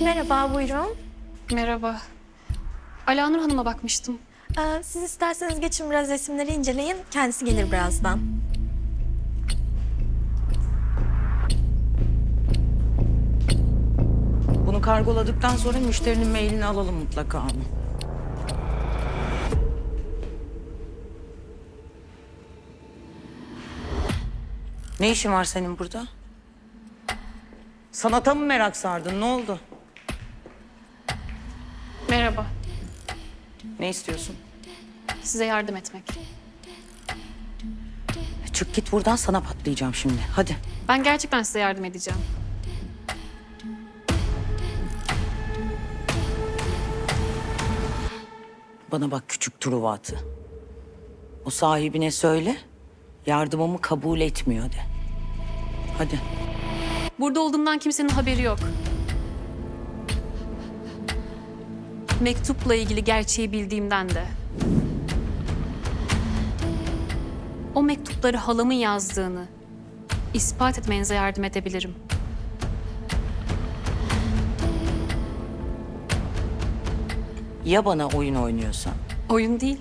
Merhaba, buyurun. Merhaba. Alanur Hanım'a bakmıştım. Ee, siz isterseniz geçin biraz resimleri inceleyin. Kendisi gelir birazdan. Bunu kargoladıktan sonra müşterinin mailini alalım mutlaka ama. Ne işin var senin burada? Sanata mı merak sardın? Ne oldu? Merhaba. Ne istiyorsun? Size yardım etmek. Çık git buradan sana patlayacağım şimdi. Hadi. Ben gerçekten size yardım edeceğim. Bana bak küçük Truvatı. O sahibine söyle. Yardımımı kabul etmiyor de. Hadi. Burada olduğumdan kimsenin haberi yok. Mektupla ilgili gerçeği bildiğimden de. O mektupları halamın yazdığını ispat etmenize yardım edebilirim. Ya bana oyun oynuyorsan? Oyun değil.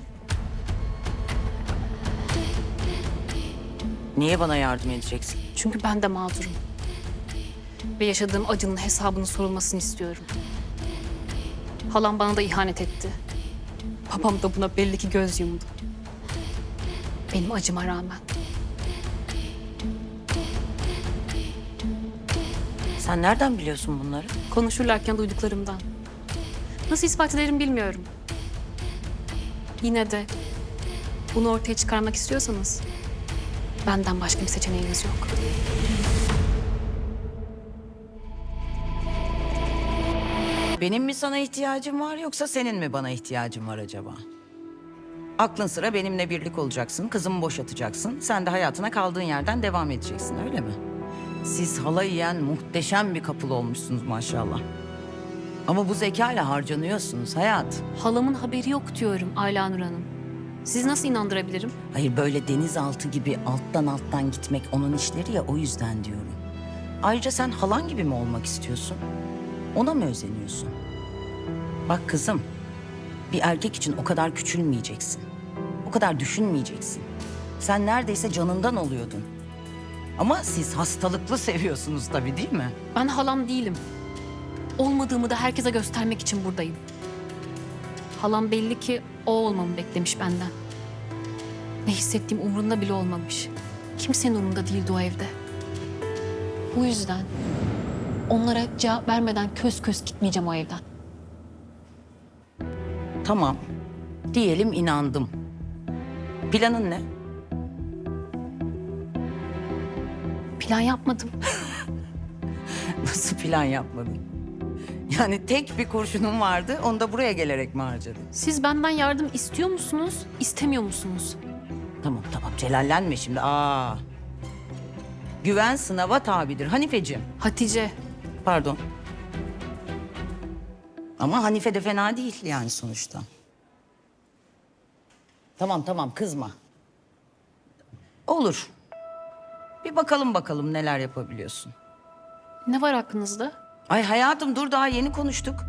Niye bana yardım edeceksin? Çünkü ben de mağdurum. Ve yaşadığım acının hesabının sorulmasını istiyorum. Halam bana da ihanet etti. Babam da buna belli ki göz yumdu. Benim acıma rağmen. Sen nereden biliyorsun bunları? Konuşurlarken duyduklarımdan. Nasıl ispat ederim bilmiyorum. Yine de bunu ortaya çıkarmak istiyorsanız benden başka bir seçeneğiniz yok. Benim mi sana ihtiyacım var yoksa senin mi bana ihtiyacın var acaba? Aklın sıra benimle birlik olacaksın, kızımı boşatacaksın. Sen de hayatına kaldığın yerden devam edeceksin öyle mi? Siz hala yiyen muhteşem bir kapıl olmuşsunuz maşallah. Ama bu zekayla harcanıyorsunuz hayat. Halamın haberi yok diyorum Ayla Nur Hanım. Sizi nasıl inandırabilirim? Hayır böyle denizaltı gibi alttan alttan gitmek onun işleri ya o yüzden diyorum. Ayrıca sen halan gibi mi olmak istiyorsun? Ona mı özeniyorsun? Bak kızım, bir erkek için o kadar küçülmeyeceksin. O kadar düşünmeyeceksin. Sen neredeyse canından oluyordun. Ama siz hastalıklı seviyorsunuz tabii değil mi? Ben halam değilim. Olmadığımı da herkese göstermek için buradayım. Halam belli ki o olmamı beklemiş benden. Ne hissettiğim umurunda bile olmamış. Kimsenin umurunda değildi o evde. Bu yüzden onlara cevap vermeden köz köz gitmeyeceğim o evden. Tamam. Diyelim inandım. Planın ne? Plan yapmadım. Nasıl plan yapmadın? Yani tek bir kurşunun vardı, onu da buraya gelerek mi harcadın? Siz benden yardım istiyor musunuz, istemiyor musunuz? Tamam tamam celallenme şimdi. Aa. Güven sınava tabidir Hanifeciğim. Hatice, Pardon. Ama Hanife de fena değil yani sonuçta. Tamam tamam kızma. Olur. Bir bakalım bakalım neler yapabiliyorsun. ne var aklınızda? Ay hayatım dur daha yeni konuştuk.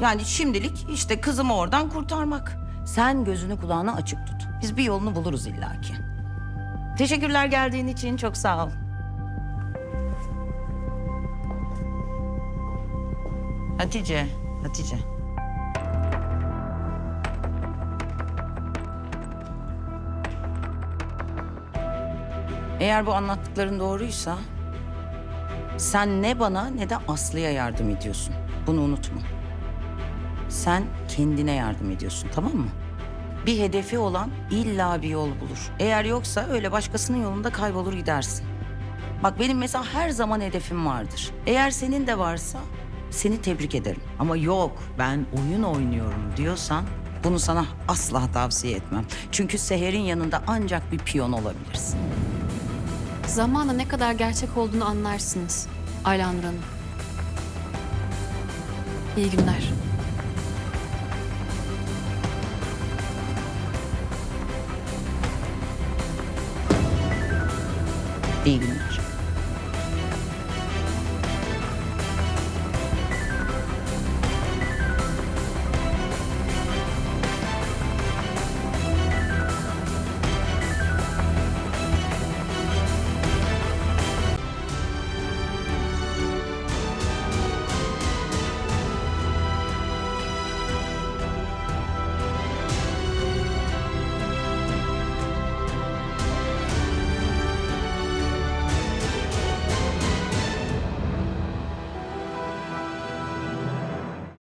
Yani şimdilik işte kızımı oradan kurtarmak. Sen gözünü kulağını açık tut. Biz bir yolunu buluruz illaki. Teşekkürler geldiğin için çok sağ ol. Hatice, Hatice. Eğer bu anlattıkların doğruysa sen ne bana ne de Aslı'ya yardım ediyorsun. Bunu unutma. Sen kendine yardım ediyorsun tamam mı? Bir hedefi olan illa bir yol bulur. Eğer yoksa öyle başkasının yolunda kaybolur gidersin. Bak benim mesela her zaman hedefim vardır. Eğer senin de varsa seni tebrik ederim. Ama yok ben oyun oynuyorum diyorsan Bunu sana asla tavsiye etmem. Çünkü Seher'in yanında ancak bir piyon olabilirsin. Zamanla ne kadar gerçek olduğunu anlarsınız Aylanur Hanım. İyi günler. İyi günler.